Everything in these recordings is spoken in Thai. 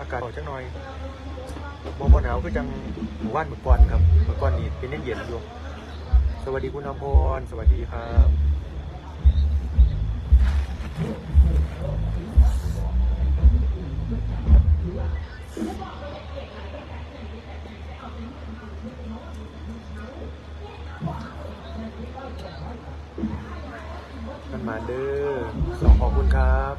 อากาศออกจังหน่อยบ่บ่หนาวคือจังหมู่บ้านเมื่อก่อนครับเมื่อก่อนนี่เป็นเย็นๆอยู่สวัสดีคุณอภรสวัสดีครับมันมาเด้อสองขอบคุณครับ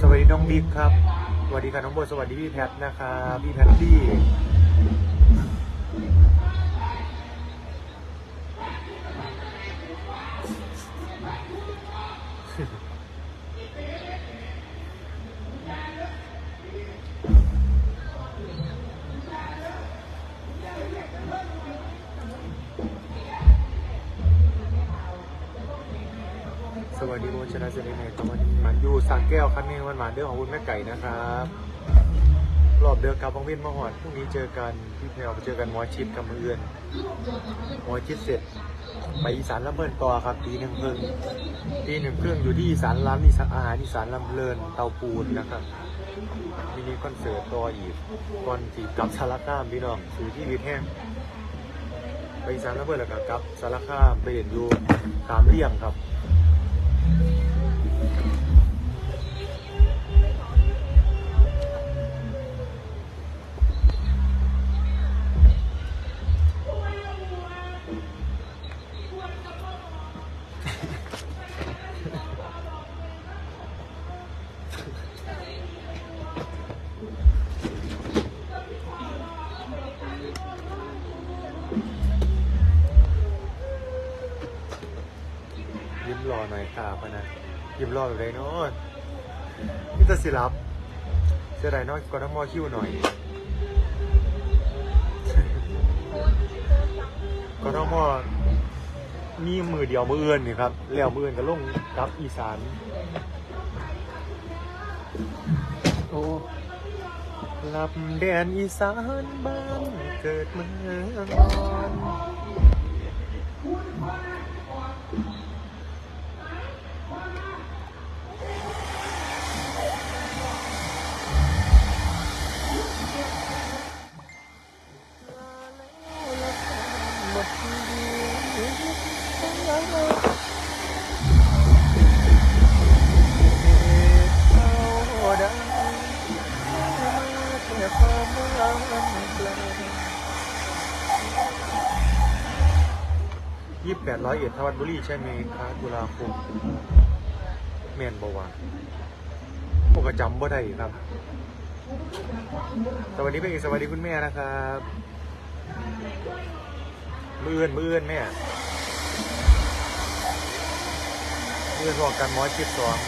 สวัสดีน้องบิ๊กครับสวัสดีครับน้องโบสวัสดีพี่แพทนะครับพี่แพทตี้ แก้วคันนี้วันหวานเด้อของคุณแม่ไก่นะครับรอบเดือกกับบังเวียนมาหอดพรุ่งนี้เจอกันพี่แพรวไปเจอกันหมอชิดกับมือเอือนหมอชิดเสร็จ ไปอีสานลำเลินต่อครับตีหนึ่งครึ่งตีหนึ่งครึ่งอยู่ที่อีสานร้านอีสานอาหารอีสานลำเลินเตาปูนนะครับมินิคอนเสิร์ตต่ออีกก่อนที่กลับสารคามพี่น้องสู่ที่วิทแห้งไปอีสานลำเลินแล้วก็กลับสารคามไปเห็นอยู่สามเลี่ยงครับ ยิ้มรอแบบไรเนาะนี่จะสิรับเสียดายเน้อยกว่าน้ำมอคิวหน่อยก็ต้องมอมีมือเดียวมือเอื่นนี่ครับแล้วมือเอื่นก็ลงกับอีสาน โอ้ลับแดนอีสานบ้านเกิดเมืองนอน ยี่สิบแปดร้อยเอ็ดทวัดบุรีใช่ไหมครับตุลาคมแมนบวาพวกกระจำบ่ได้ครับ สวัสดีพี่เอกสวัสดีคุณแม่นะครับ มือเอื้อนมือเอื้อนแม่ เอื้อนบอกกันหมอชิดสอง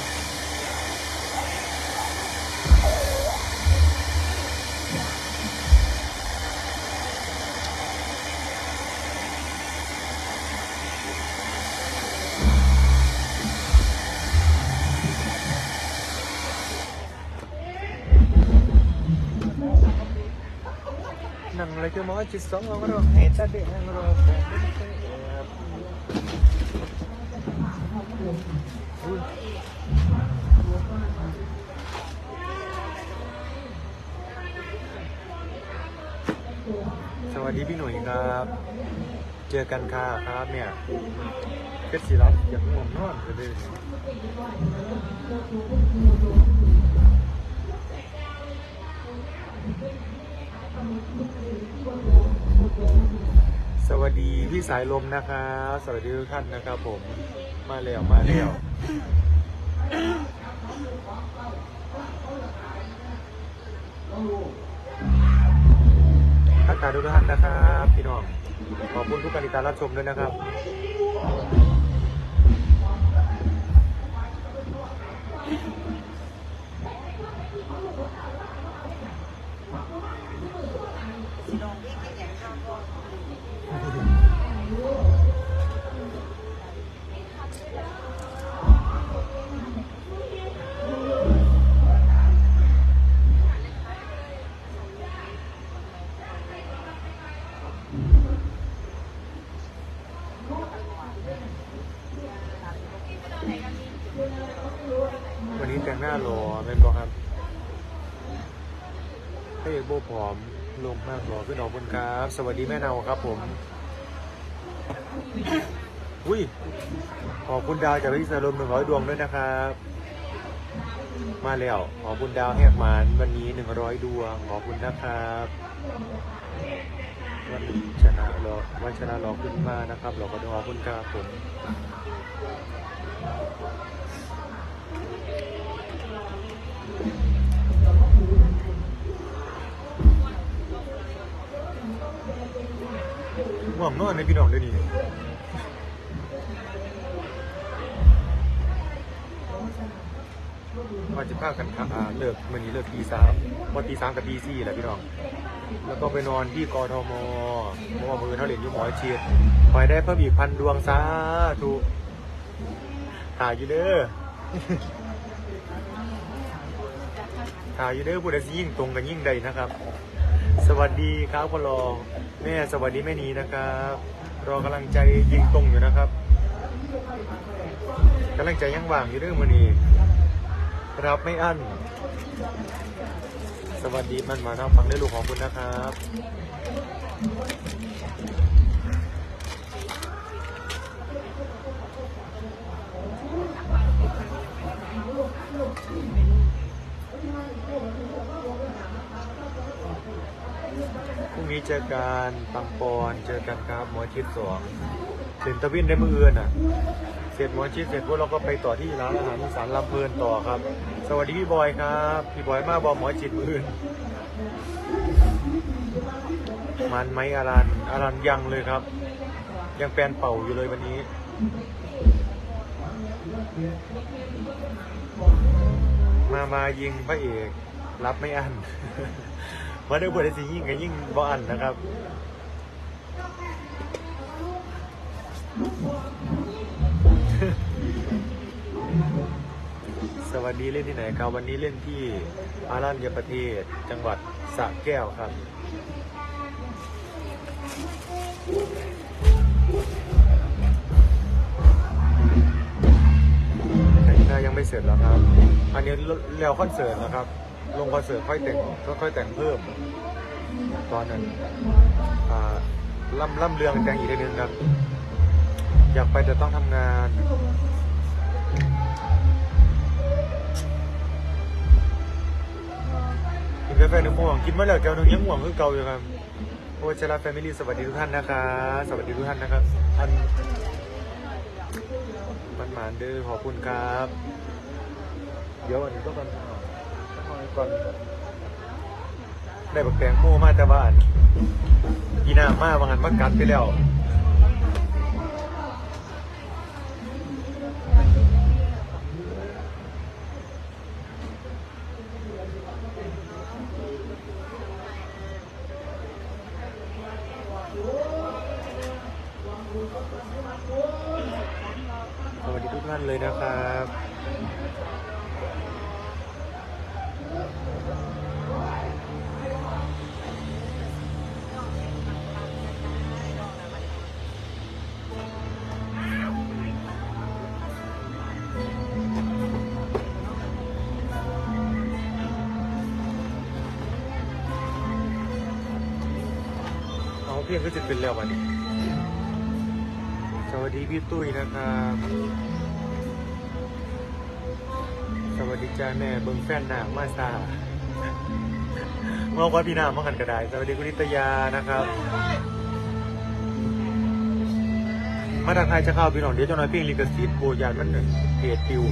นั่งเลยคือหมอชิดสองเราเราให้ตัดเด็กเราแฟนอุ้ย สวัสดีพี่หนุ่ยครับ เจอกันค่ะครับเนี่ยเพชรศิลป์อยากง่วงนอนเลยสวัสดีพี่สายลมนะครับ สวัสดีทุกท่านนะครับผม มาแล้วมาแล้วทักทายทุกท่านนะครับพี่น้องขอบคุณทุกการติดตามรับชมด้วยนะครับ วันหน้าหล่อเป็นบอครับพระเอกโบผอมลงมากหล่อขึ้นออกบนครับ สวัสดีแม่เนาครับผมอุ้ยขอบคุณดาวจากพิศนุโลกหนึ่งร้อยดวงด้วยนะครับ มาแล้วขอบคุณดาวแหกหมานวันนี้หนึ่งร้อยดวงขอบคุณนะครับวันชนะรอวันชนะรอขึ้นมานะครับเราก็ต้องขอบคุณครับผม ห่วงนอนในพี่น้องเด้วยวนี่ว่าจะพากันครับอ่าเลิกมื่อนี้เลิกตีสามพอตีสามกับตีสี่แหละพี่น้อง แล้วก็ไปนอนที่กทมเพราะว่ามือเท่าเหรียญยุ่หมอเชียดคอยได้เพิ่มอีกพันดวงสาธุถ่ายอยู่เด้อ ถ่ายอยู่เด้อผู้ใดสิยิ่งตรงกันยิ่งใดนะครับ สวัสดีครับพ่อรองแม่สวัสดีแม่นีนะครับ รอกำลังใจยิงตรงอยู่นะครับกำลังใจยังว่างอยู่เรื่องมือนี้รับไม่อั้น สวัสดีมันมาทางฟังได้ลูกของคุณนะครับ พรุ่งนี้เจอกันตังปอนเจอกันครับหมอชิดสองเซ็นตะวินได้มืออื่นอะ เสร็จหมอชิดเสร็จพวกเราก็ไปต่อที่ร้านอาหารอีสานลำเพลินต่อครับ สวัสดีพี่บอยครับ พี่บอยมาบอกหมอชิดมืออื่นมันไหมอารันอารันยังเลยครับ ยังแปนเป่าอยู่เลยวันนี้มา มายิงพระเอก รับไม่อัน มาด้วยบทสิยิ่งกับยิ่งบ่อนนะครับสวัสดีเล่นที่ไหนครับวันนี้เล่นที่อารัญญประเทศจังหวัดสระแก้วครับ แต่ยังไม่เสร็จแล้วครับ อันนี้แล้วคอนเสิร์ตนะครับ ลงคอนเสิร์ตค่อยแต่งค่อยแต่งเพิ่ม ตอนนั้นล่ำล่ำเรืองแต่งอีกทีนึงครับอยากไปแต่ต้องทำงานกินกาแฟหนึ่งม่วงกินมาแล้วแก้วหนึงยังม่วงคือเก่าอยู่ครับโอชลาแฟมิลี่สวัสดีทุกท่านนะครับสวัสดีทุกท่านนะครับท่านมันหมานเด้อขอบคุณครับ เดี๋ยวอันนี้ก็ก่อน ก่อนได้บักแตงโมมาแต่ว่านกีน่ามาบางอันมากัดไปแล้วสวัสดีทุกท่านเลยนะครับ พียงก็จะเป็นแล้ววันนี้สวัสดีพี่ตุ้ยนะครับ สวัสดีจ้าแม่เบิ้งแฟนหนังมาซาเมื่อวันพี่นามมากันกระไดสวัสดีคุณนิตยานะครับ มาทางไทยจะเข้าพี่น้องเดี๋ยวเจ้าน้อยเพียงลิขสิทธิ์โบยานมันหนึ่งเพจปิว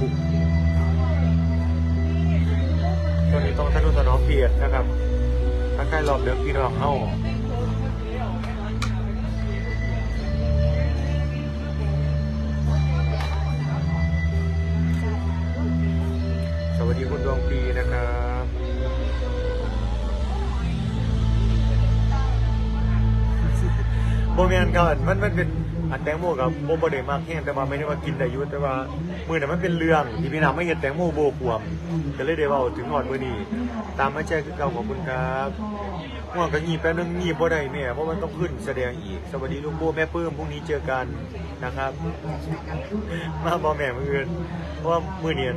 ตอนนี้ต้องท่านุถนอมเพียรนะครับถ้าใกล้รอบเดือพี่น้องเข้า นะครับโมเมนต์ก่อนมันมันเป็นอันแตงโมกับโบบ่ได้มากแห้งแต่ว่าไม่ได้ว่ากินได้อยุ่แต่ว่ามือนั้นมันเป็นเรื่องที่พี่น้ำไม่เห็นแตงโมโบขวมก็เลยได้ว่าถึงหอดมือนี้ตามมาแจ้งคือเก่าขอบคุณครับห่วงก็งีบแป๊บนึงงีบบ่ได้แม่เพราะมันต้องขึ้นแสดงอีก สวัสดีลุงโบแม่ปื้มพรุ่งนี้เจอกันนะครับ มาบอแม่มืออื่นเพราะว่ามือเนียน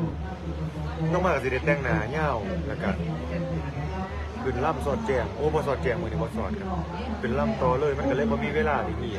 ต้องมากับสิเดแต่งหนาเงาแล้วก็ขึ้นล่ำสอดแจงโอ้บอสอดแจงมือนี่บอสอดครับเป็นล่ำต่อเลยมันก็เลยพอมีเวลาที่นี่